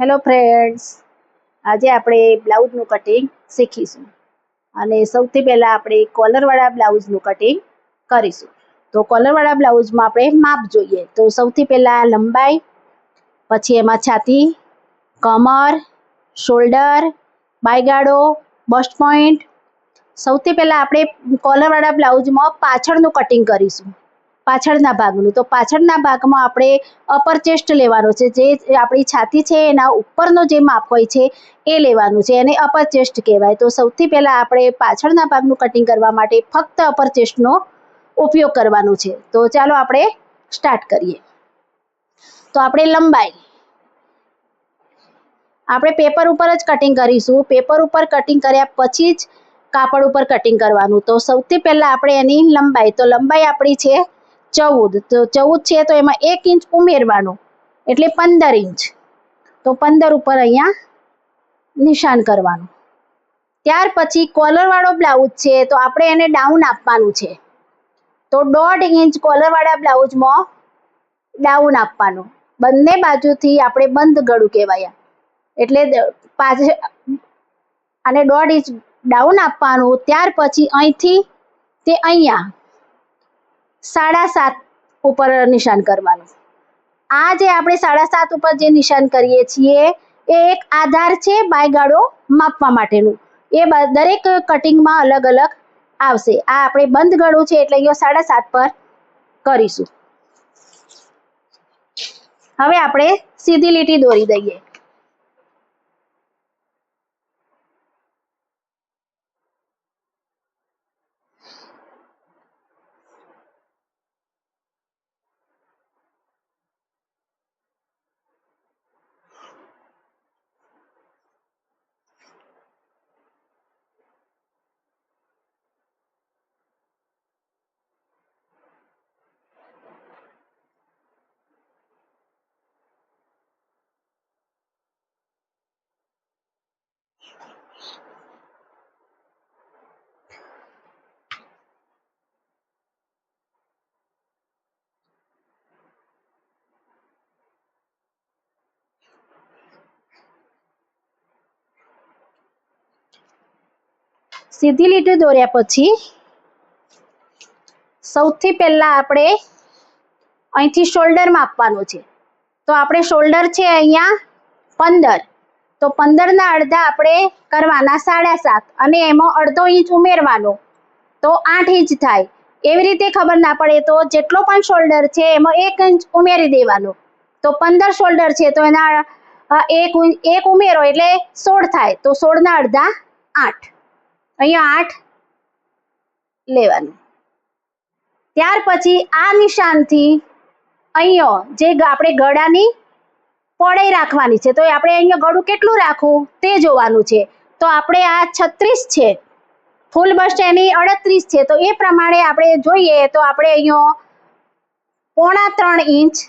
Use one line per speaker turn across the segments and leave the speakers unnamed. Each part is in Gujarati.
હેલો ફ્રેન્ડ્સ આજે આપણે બ્લાઉઝનું કટિંગ શીખીશું. અને સૌથી પહેલાં આપણે કોલરવાળા બ્લાઉઝનું કટિંગ કરીશું. તો કોલરવાળા બ્લાઉઝમાં આપણે માપ જોઈએ. તો સૌથી પહેલાં લંબાઈ, પછી એમાં છાતી, કમર શોલ્ડર બાયગાડો બસ્ટ પોઈન્ટ સૌથી પહેલાં આપણે કોલરવાળા બ્લાઉઝમાં પાછળનું કટિંગ કરીશું. પાછળના ભાગનું. તો પાછળના ભાગમાં આપણે અપર ચેસ્ટ લેવાનો છે. જે આપણી છાતી છે, એના ઉપરનો જે માપ હોય છે, એ લેવાનું છે. એને અપર ચેસ્ટ કહેવાય. તો સૌથી પહેલાં આપણે પાછળના ભાગનું કટિંગ કરવા માટે ફક્ત અપર ચેસ્ટનો ઉપયોગ કરવાનો છે. તો ચાલો આપણે સ્ટાર્ટ કરીએ. તો આપણે લંબાઈ. આપણે પેપર ઉપર જ કટિંગ કરીશું. પેપર ઉપર કટિંગ કર્યા પછી જ કાપડ ઉપર કટિંગ કરવાનું. તો સૌથી પહેલાં આપણે એની લંબાઈ. તો લંબાઈ આપણી છે ચૌદ. તો ચૌદ છે તો એમાં એક ઇંચ ઉમેરવાનું. એટલે પંદર ઇંચ. તો પંદર ઉપર અહીંયા નિશાન કરવાનું. ત્યાર પછી કોલરવાળો બ્લાઉઝ છે તો આપણે એને ડાઉન આપવાનું છે. તો દોઢ ઇંચ કોલરવાળા બ્લાઉઝમાં ડાઉન આપવાનું. બંને બાજુથી આપણે બંધ ગળું કહેવાય એટલે પાછ અને દોઢ ઇંચ ડાઉન આપવાનું. ત્યાર પછી અહીંથી તે અહીંયા સાડા સાત ઉપર નિશાન કરવાનું. આ જે આપણે સાડા સાત ઉપર જે નિશાન કરીએ છીએ, એ એક આધાર છે બાયગાળો માપવા માટેનું. એ દરેક કટિંગમાં અલગ અલગ આવશે. આ આપણે બંધ ગળું છે એટલે અહીંયા સાડા સાત પર કરીશું. હવે આપણે સીધી લીટી દોરી દઈએ. સીધી લીટી દોર્યા પછી સૌથી પહેલા આપણે અહીંથી શોલ્ડર માપવાનું છે. તો આપણે શોલ્ડર છે અહીંયા પંદર. તો પંદરના અડધા આપણે કરવાના સાડા સાત અને એમાં અડધો ઇંચ ઉમેરવાનો. તો આઠ ઇંચ થાય. એવી રીતે ખબર ના પડે તો જેટલો પણ શોલ્ડર છે એમાં એક ઇંચ ઉમેરી દેવાનો. તો પંદર શોલ્ડર છે તો એના એક એક ઉમેરો એટલે સોળ થાય. તો સોળના અડધા આઠ. અહીંયા આઠ લેવાનું. ત્યાર પછી આ નિશાનથી અહીંયા જે આપણે ગળાની પહોળાઈ રાખવાની છે. તો આપણે અહીંયા ગળું કેટલું રાખવું? તે જોવાનું છે. તો આપણે આ છત્રીસ છે. ફૂલ બસ્ટ એની અડત્રીસ છે. તો એ પ્રમાણે આપણે જોઈએ તો આપણે અહીંયા પોણા ત્રણ ઇંચ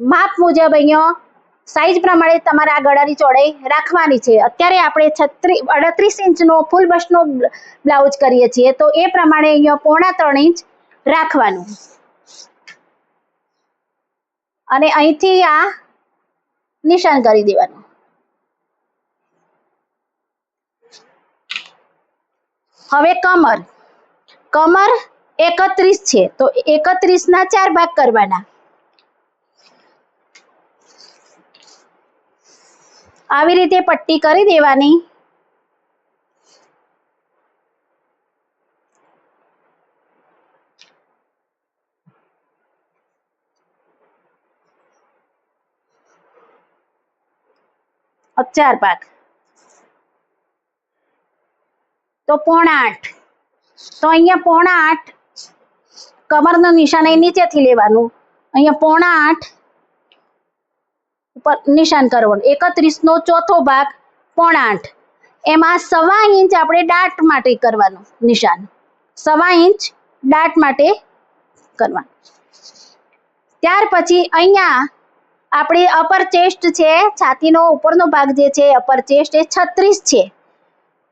માપ મુજબ અહીંયા સાઈઝ પ્રમાણે તમારે આ ગળાની ચોડાઈ રાખવાની છે. અત્યારે આપણે છત્રીસ અડત્રીસ ઇંચનો ફૂલ બસ્ટનો બ્લાઉઝ કરીએ છીએ. તો એ પ્રમાણે અહીંયા પોણા ત્રણ ઇંચ રાખવાનું. અને અહીંથી આ નિશાન કરી દેવાનું. હવે કમર. કમર એકત્રીસ છે, તો એકત્રીસના ચાર ભાગ કરવાના. આવી રીતે પટ્ટી કરી દેવાની. ચાર પાક. તો પોણા આઠ. તો અહીંયા પોણા આઠ કમરનું નિશાન નીચેથી લેવાનું. અહીંયા પોણા આઠ ઉપર નિશાન કરવાનું. એકત્રીસ નો ચોથો ભાગ પોણા આઠ. એમાં સવા ઇંચ આપણે દાટ માટે કરવાનું નિશાન. સવા ઇંચ દાટ માટે કરવાનું. ત્યાર પછી અહીંયા આપણી અપર ચેસ્ટ છે, છાતીનો ઉપરનો ભાગ જે છે અપર ચેસ્ટ એ છત્રીસ છે.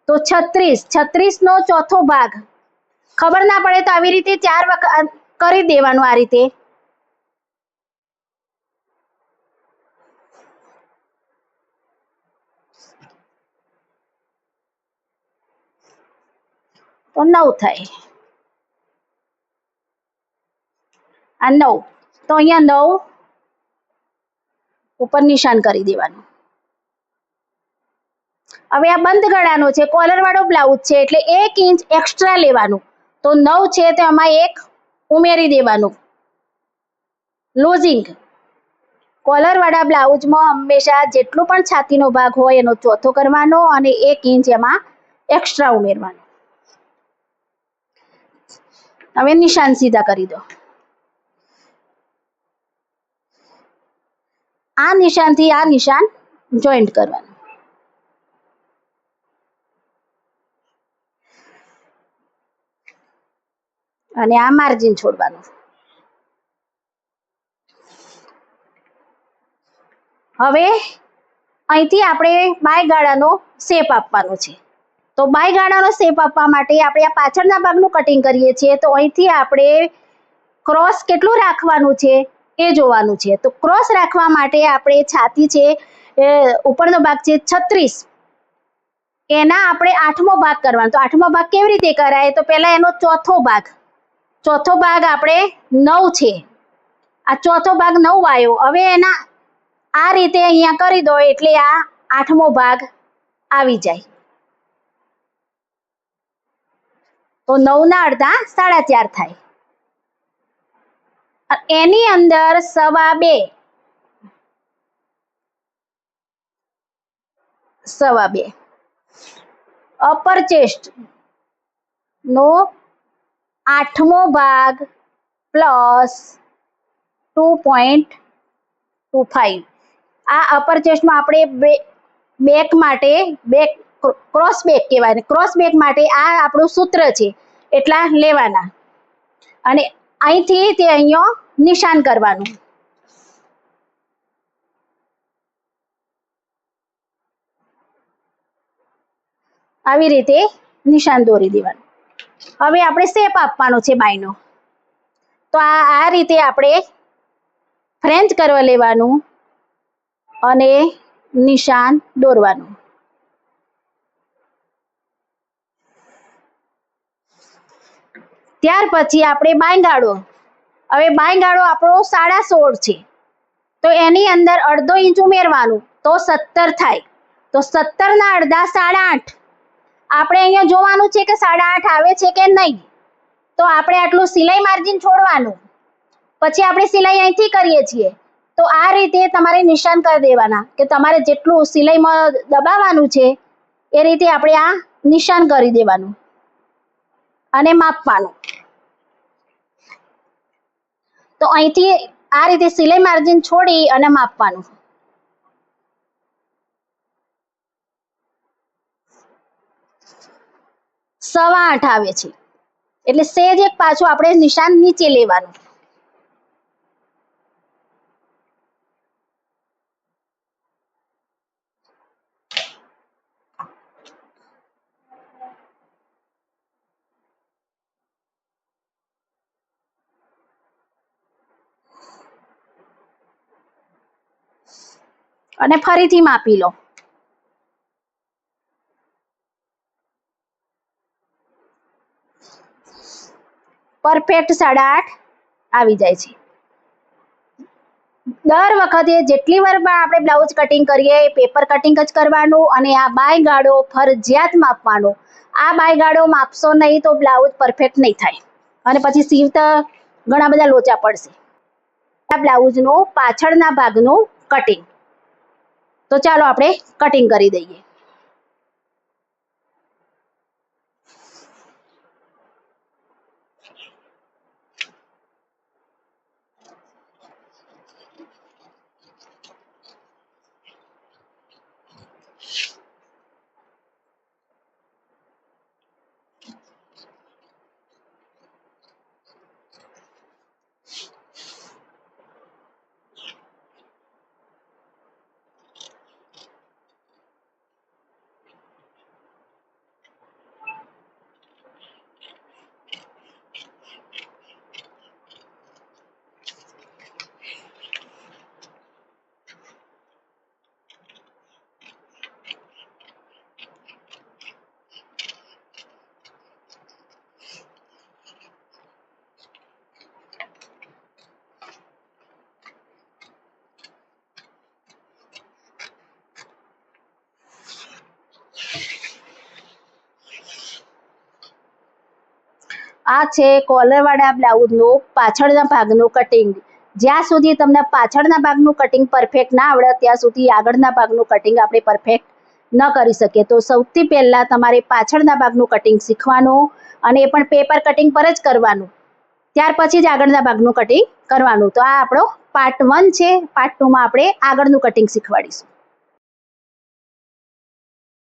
તો છત્રીસ, છત્રીસનો ચોથો ભાગ. ખબર ના પડે તો આવી રીતે ચાર વખત કરી દેવાનું આ રીતે. તો નવ થાય. આ નવ. તો અહીંયા નવ. ઉપર નિશાન કરી દેવાનું. હવે આ બંધ ગળાનો છે કોલર વાળો બ્લાઉઝ છે, એટલે એક ઇંચ એક્સ્ટ્રા લેવાનું. તો નવ છે તો એક ઉમેરી દેવાનું. લૂઝિંગ કોલર વાળા બ્લાઉઝમાં હંમેશા જેટલો પણ છાતીનો ભાગ હોય એનો ચોથો કરવાનો અને એક ઇંચ એમાં એક્સ્ટ્રા ઉમેરવાનો. હવે નિશાન સીધા કરી દો. આ નિશાનથી આ નિશાન જોઈન્ટ કરવાનું. અને આ માર્જિન છોડવાનું. હવે અહીંથી આપણે બાય ગાળાનો શેપ આપવાનો છે. તો બાય ગાળાનો શેપ આપવા માટે આપણે આ પાછળના ભાગનું કટિંગ કરીએ છીએ. તો અહીંથી આપણે ક્રોસ કેટલું રાખવાનું છે? એ જોવાનું છે. તો ક્રોસ રાખવા માટે આપણે છાતી છે, એ ઉપરનો ભાગ છે છત્રીસ. એના આપણે આઠમો ભાગ કરવાનો. તો આઠમો ભાગ કેવી રીતે કરાય? તો પહેલા એનો ચોથો ભાગ. ચોથો ભાગ આપણે નવ છે. આ ચોથો ભાગ નવ આવ્યો હવે એના આ રીતે અહીંયા કરી દો એટલે આ આઠમો ભાગ આવી જાય. તો નવના અડધા સાડા ચાર થાય. એની અંદર સવા બે. સવા બે. અપર ચેસ્ટ નો આઠમો ભાગ plus two point two five. આ અપર ચેસ્ટમાં આપણે બેક માટે બેક ક્રોસ બેક કહેવાય. ક્રોસ બેક માટે આ આપણું સૂત્ર છે. એટલા લેવાના. અને અહીંથી તે અહીંયા નિશાન કરવાનું. આવી રીતે નિશાન દોરી દેવાનું. હવે આપણે શેપ આપવાનો છે બાયનો. તો આ આ રીતે આપણે ફ્રેન્ચ કરવા લેવાનું અને નિશાન દોરવાનું. ત્યાર પછી આપણે બાંયગાળો હવે બાંયગાળો આપણો સાડા સોળ છે. તો એની અંદર અડધો ઇંચ ઉમેરવાનું, તો સત્તર થાય. તો સત્તર ના અડધા સાડા આઠ. આપણે અહીંયા જોવાનું છે કે સાડા આઠ આવે છે કે નહીં. તો આપણે આટલું સિલાઈ માર્જિન છોડવાનું. પછી આપણે સિલાઈ અહીંથી કરીએ છીએ. તો આ રીતે તમારે નિશાન કરી દેવાના કે તમારે જેટલું સિલાઈમાં દબાવવાનું છે, એ રીતે આપણે આ નિશાન કરી દેવાનું. અને માપવાનું. તો અહીંથી આ રીતે સિલાઈ માર્જિન છોડી અને માપવાનું. સવા આઠ આવે છે. એટલે સેજ એક પાછું આપણે નિશાન નીચે લેવાનું. અને ફરીથી માપી લો. પરફેક્ટ સાડા આઠ આવી જાય છે. દર વખતે જેટલી વાર પણ આપણે બ્લાઉઝ કટિંગ કરીએ એ પેપર કટિંગ જ કરવાનું અને આ બાય ગાળો ફરજિયાત માપવાનો. આ બાય ગાળો માપશો નહીં તો બ્લાઉઝ પરફેક્ટ નહીં થાય. અને પછી સીવતા ઘણા બધા લોચા પડશે. આ બ્લાઉઝનું પાછળના ભાગનું કટિંગ તો ચાલો આપણે કટિંગ કરી દઈએ. આ છે કોલરવાળા બ્લાઉઝનું પાછળના ભાગનું કટિંગ જ્યાં સુધી તમને પાછળના ભાગનું કટિંગ પરફેક્ટ ના આવડે, ત્યાં સુધી આગળના ભાગનું કટિંગ આપણે પરફેક્ટ ન કરી શકીએ. તો સૌથી પહેલાં તમારે પાછળના ભાગનું કટિંગ શીખવાનું અને એ પણ પેપર કટિંગ પર જ કરવાનું. ત્યાર પછી જ આગળના ભાગનું કટિંગ કરવાનું. તો આ આપણો પાર્ટ વન છે. પાર્ટ ટુમાં આપણે આગળનું કટિંગ શીખવાડીશું.